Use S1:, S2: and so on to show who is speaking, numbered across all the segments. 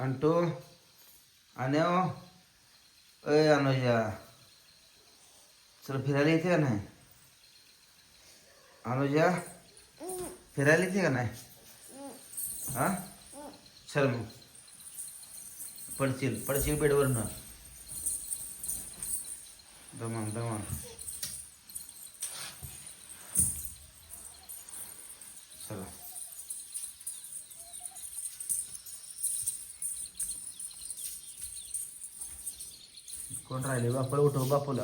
S1: Unto आणि अय अनुजा चल फिरायला येते का नाही अनुजा फिरायला येते का नाही हा चल मग पडशील पडशील बेडवरनं दमान दमान चला कोण राहिले? बापूला उठव बापूला.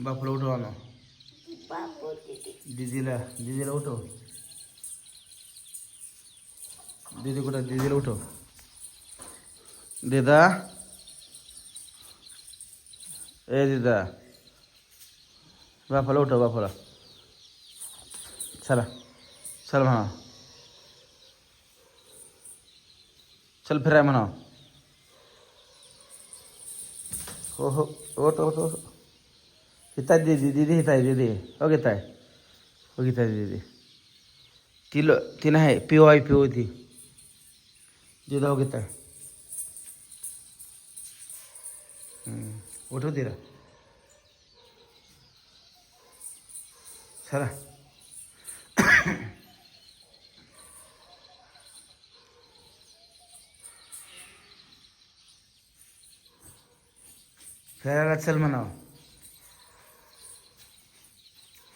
S1: बापूला उठव आण दिदीला दिदीला उठव. दीदी कुठं दिदीला उठव. दिदा. ए दिदा. बापाला उठव बापाला. चला. चल म्हणा चल फिराय म्हणा हो हो ओट ओट ओट हिताय दीदी दीदी हिताय दीदी हो घेताय हो घेताय दीदी ती ल ती नाही पिओ आहे पिओ ती दिदा हो घेताय उठव तिला फिरायला चल म्हणाव.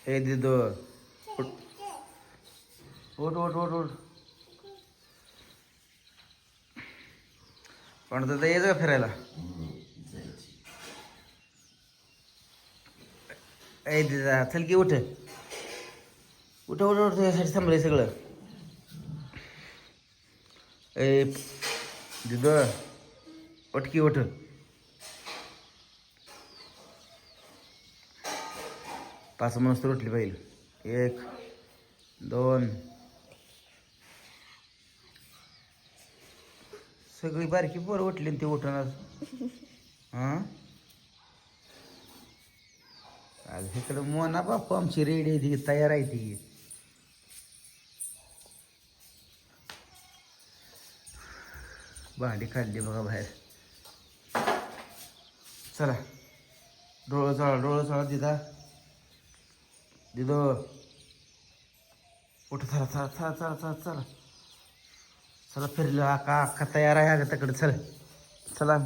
S1: हे दिदो ओट ओट ओट उठ पण तर यायचं का फिरायला. ए दिदा चल की उठ. उठ उठ उठ. यासाठी थांबलंय सगळं. ए दिदो उठ की उठ. पाच माणूस तर उठली पाहिजे एक दोन. सगळी बारकी पोरं उठली ते उठणार हां? आज इकडं मोना बापू आमची रेडी आहे ती तयार आहे ती. भांडी काढली बघा बाहेर. चला. डोळं चळा डोळं चळा दिदा दिदो उठ चला चला चला चला चला चला. चला फिरलं. आका अक्का तयार आहे तकडे चल. चला.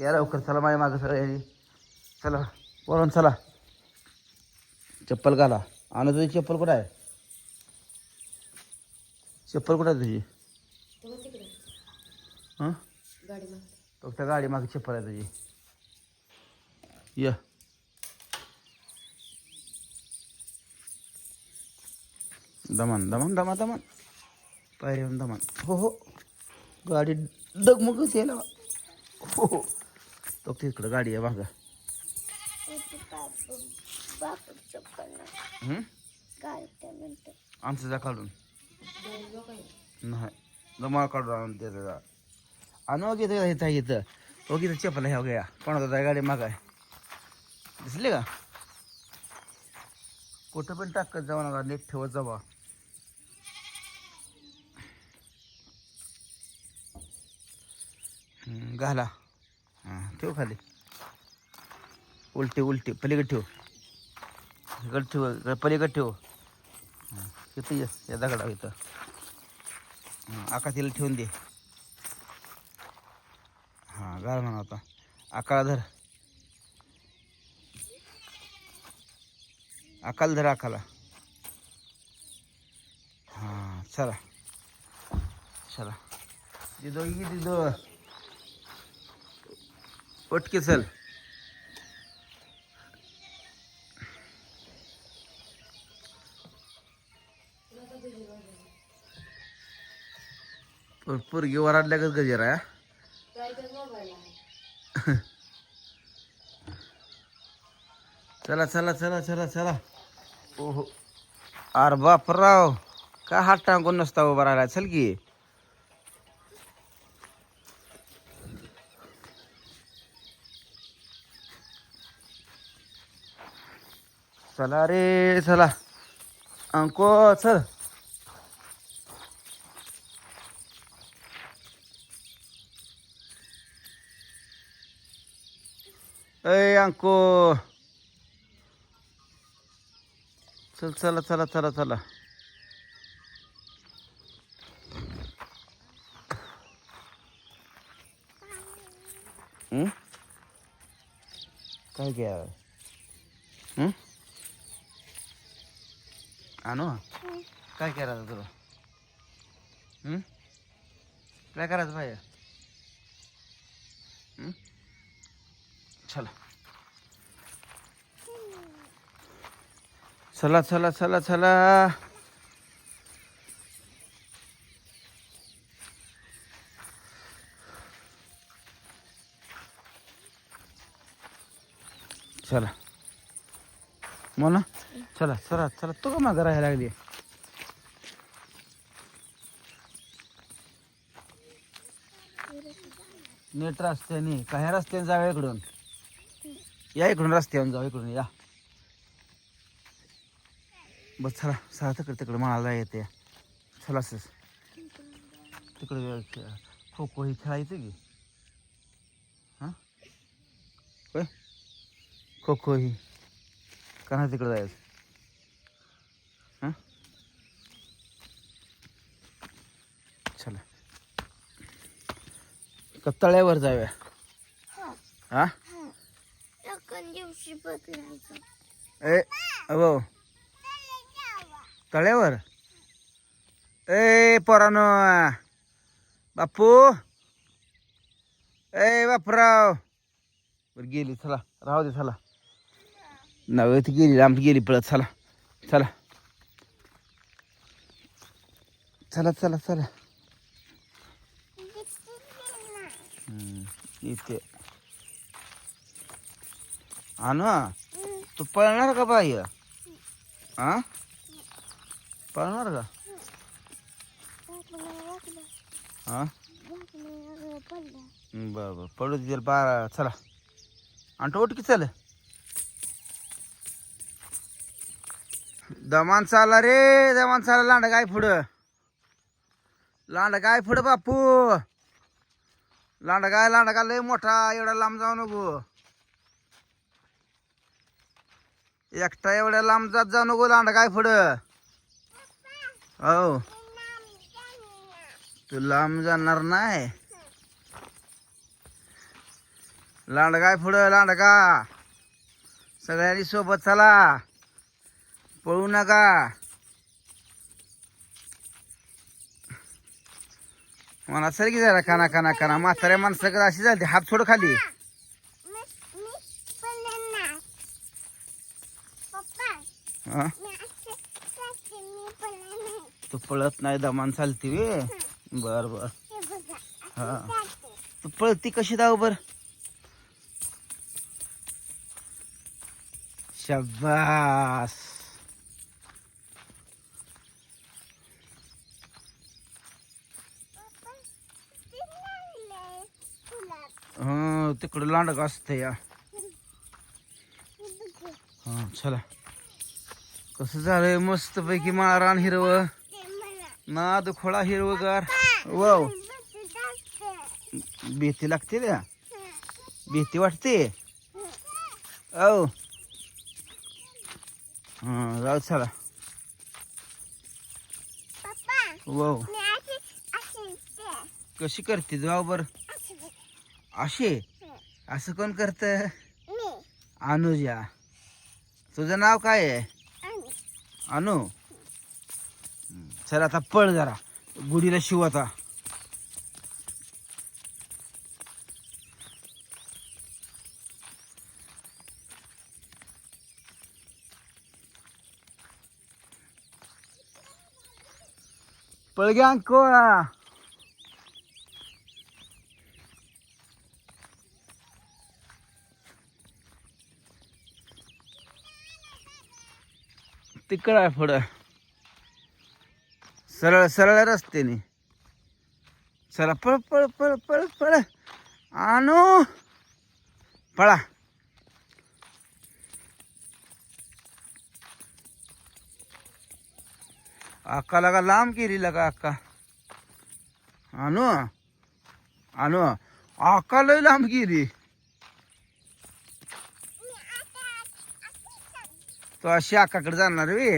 S1: या लवकर. चला माझ्या मागं सगळ्या चला. वरून चला. चप्पल घाला. आणि तुझी चप्पल कुठं आहे? चप्पल कुठं आहे तुझी? हां? फक्त गाडी मागे चप्पल आहे तुझी. ये. दमान दमन दमा दमान. पायऱ्यावर दमान. हो हो. गाडी डगमगच यायला हो हो. तो तिकडं गाडी आहे बघा. आमचं जा काढून. नाही. जमा काढून आणून देतं जा. आणू घेतं इथं इथं हो घेतं चपल ह्या गया. कोणाचा जाय गाडी मागाय. दिसले का? कुठं पण टाकत जाऊ नका. नीट ठेवत जावा हं, घाला. हां ठेव खाली. उलटे उलटी पलीकडे ठेव. इकडे ठेव पलीकडे ठेव. इथं ये या दगडा इथं. आकाशीला ठेवून दे. हां घाल म्हणा आता. आकाला धर. अकाल धर अकाला हां चला. चला. दिदो ये दिदो. उठके चल. पोरगी वराडल्यागत गजर आहे चला चला चला चला चला. ओहो. अरे बापराव काय हात टाकून नसता उभा राहिला? चल की. चला रे चला. अंको चल. अंको. चल चला चला चला चला. काय घ्या आणू? काय करायचं तुला? काय करायचं पाहिजे? चला. चला चला चला चला. चला. मोना चला चला चला. तू का मागं राहायला लागली? नेट रस्त्याने. काय ह्या रस्त्याने जाव्या इकडून? या इकडून रस्त्यावर जाऊ इकडून या. बस चला चला तिकडे तिकडे मला येते चला असंच तिकडे खो खो ही खेळायचं की? हां? होय? खो खो ही. का नाही तिकडे जायचं हां चला का तळ्यावर जाऊया हा.
S2: दिवशी
S1: ए अहो. तळ्यावर? ए पोरानो. बापू ए बापराव. बरं गेली. चला राहू दे चला. नव्हे ती गेली आमची गेली पळत. चला चला. चला चला चला. इथे. आणू तू पळणार का बाई हा पळणार का? हा बर बरं. पडू दे बारा. चला. आणि तो की चल. दमान चाला रे. दमान चाला लांड काय पुढं लांड काय पुढं बापू. लांडगा काय लय मोठा एवढा लांब जाऊ नको. एकटा एवढ्या लांब जात जाऊ नको लांडगाय पुढं. हो. तू लांब जाणार नाही. लांडगाय पुढं सगळ्यांनी सोबत चला. पळू नका. मला सर की जरा काना काना काना म्हाताऱ्या माणसाकडे अशी झाली हात थोडं खाली. हा. तू पळत नाही दमान चालती वे. बर बर. हा तू पळती कशी दाव बर? शब्बास हा तिकडं लांडक असतं या. हा चला. कसं झालंय? मस्त पैकी माळरान हिरवं. नाद खोळा हिरवगार. वाव. भीती लागते त्या भीती वाटते? औ. हा जाऊ चला. वाव. कशी करते जाऊ बर. असे असं कोण करत? अनुजा. तुझं नाव काय आहे? अनु. चल आता पळ जरा. गुढीला शिव आता. पळ घ्या तिकड आहे पुढं. सरळ सरळ रस्त्याने. चला पळ पळ पळ पळ पळ. आणू. पळा. अक्का लगा लांब केली लगा अक्का आणू. आणू. अक्का लय लांब केली. तो अशी आकाकडे जाणार वे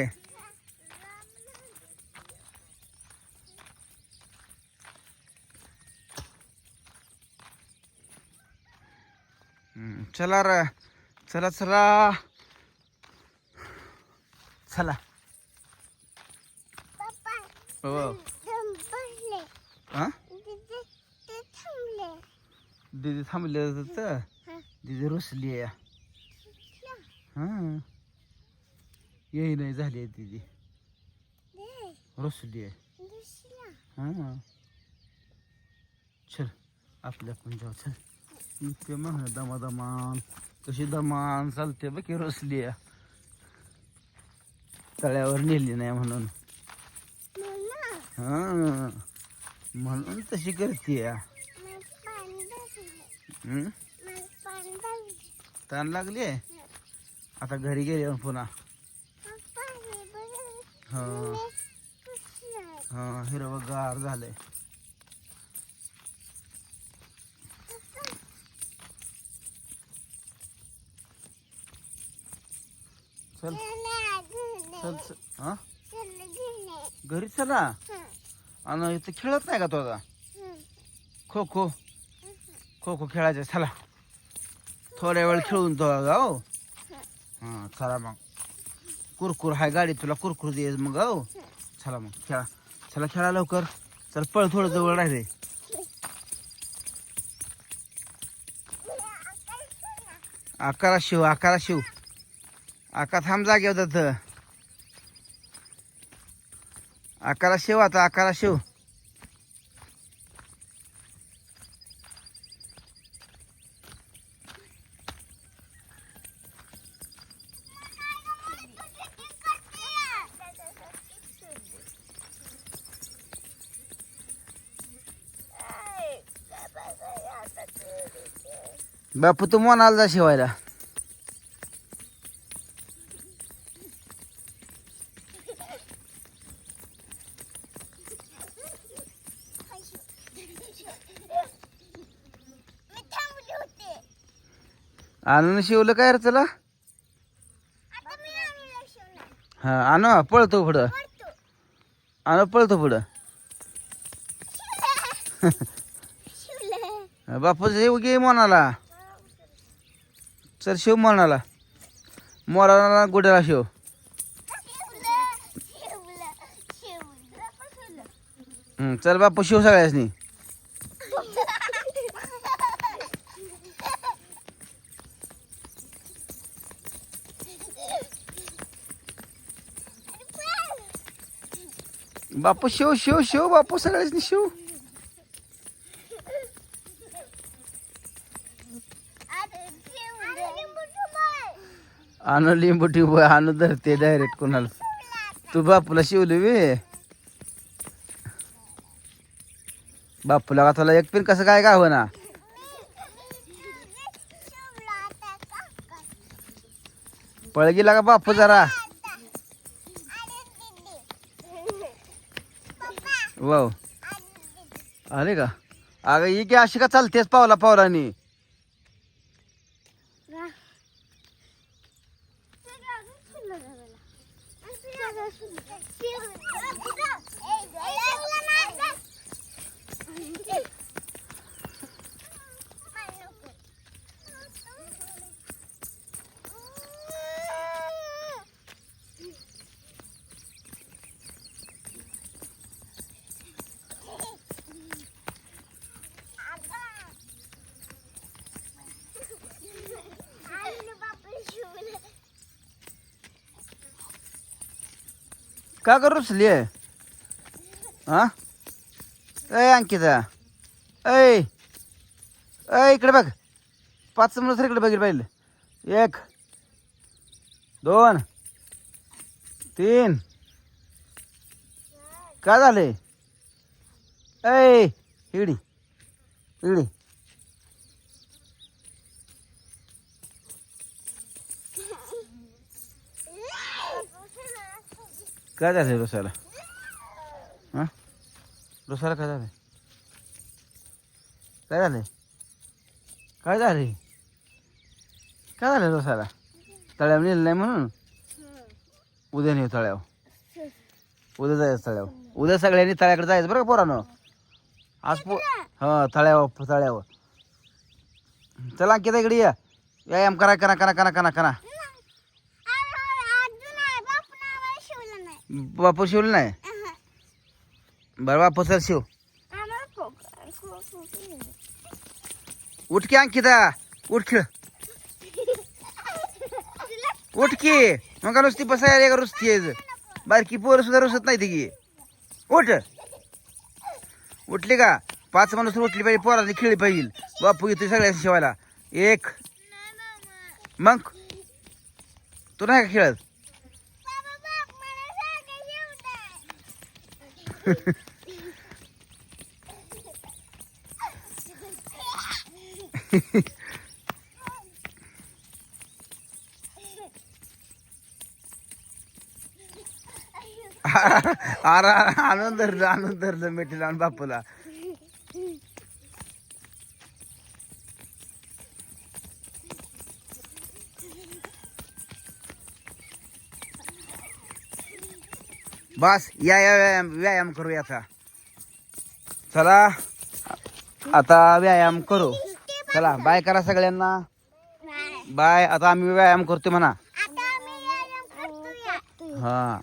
S1: चला र. चला चला. चला. हो. हा दीदी थांबले. दीदी रुसली हा. येई नाही झाली आहे दीदी
S2: दे.
S1: रुसली आहे. हा. चल आपल्या पण जाऊ चल. इतके म्हण दमा दमान कशी दमान चालते बघ की रुसली आहे. तळ्यावर नेली नाही म्हणून. हा. म्हणून तशी करते ताण लागली आता घरी गेले पुन्हा.
S2: हे
S1: हा.
S2: मी
S1: हा हिरवगार झालंय. चल.
S2: चल
S1: चल. हा?
S2: चला
S1: घरी चला? आणि इथं खेळत नाही का तो आता? खो खो. खो खो खेळायचं चला. थोड्या वेळ खेळून तो हो? गाव हा चला मग. कुरकुर हाय गाडी तुला कुरकुर दे मग गाव चला मग खेळा. चला खेळा लवकर. चल पळ थोडं जवळ राहिले आकारा शिव आकारा शिव. आका थांब जागे जात. आकारा शिव आता आकारा शिव. बापू तू म्हणाल जा शिवायला. आणून शिवलं काय चला हा आणू पळतो पुढं. आणू पळतो पुढं.
S2: शिवलं.
S1: बापू शिव घे म्हणाला सर शिव मरणाला. मोराला गुड्याला शिव. चल बापू शिव सगळ्यासनी. बापू शिव शिव शिव बापू सगळ्यासनी शिव. आणू लिंबू टिंबू आणू धरते डायरेक्ट कोणाला. तू बापूला शिवली वे. बापूला का तुला एक पिन कसं काय गाव ना पळ गेला का बापू जरा? वाव. आले का? अगं ही की अशी का चालतेस पावला पावलानी? का करू रुसली? हा? ए अंकिता. ऐ ऐ इकडे बघ. पाच मिनिट इकडे बघितलं पाहिजे एक दोन तीन. काय झाले ऐ इडी इडी. काय झालं रोसाला हा रोसाला काय झालं काय झालंय काय झालंय काय झालं रोसाला तळ्यावर नेलं नाही म्हणून उद्या नेऊ तळ्यावर उद्या जायचं तळ्यावर उद्या सगळ्यांनी तळ्याकडे जायचं बरं का पोरानं आज पो हां तळ्यावर तळ्यावर चला अंकिता इकडे या व्यायाम करा करा करा करा करा करा
S2: अजून आहे बापू आम्हाला शिवलं नाही
S1: बापू शिवल नाही? बरं बापू सर शिव उठ की अंकिता उठ खेळ उठ की. मग का नुसती बसायला का रुसती आहे बारकी पोर सुद्धा रुसत नाही ती की. उठ. उठली का? पाच माणूस उठली पाहिजे पोराची खेळली पाहिजे. बापू येतो सगळ्या शिवायला एक. मग? तू नाही का खेळत
S2: बाबा बाप मला सारखं
S1: आनंद आनंद धरलं आणून धरलं मिठीला बापूला. बस या या व्यायाम व्यायाम करूया आता चला आता व्यायाम करू चला बाय करा सगळ्यांना. बाय आता आम्ही व्यायाम करतो म्हणा. हा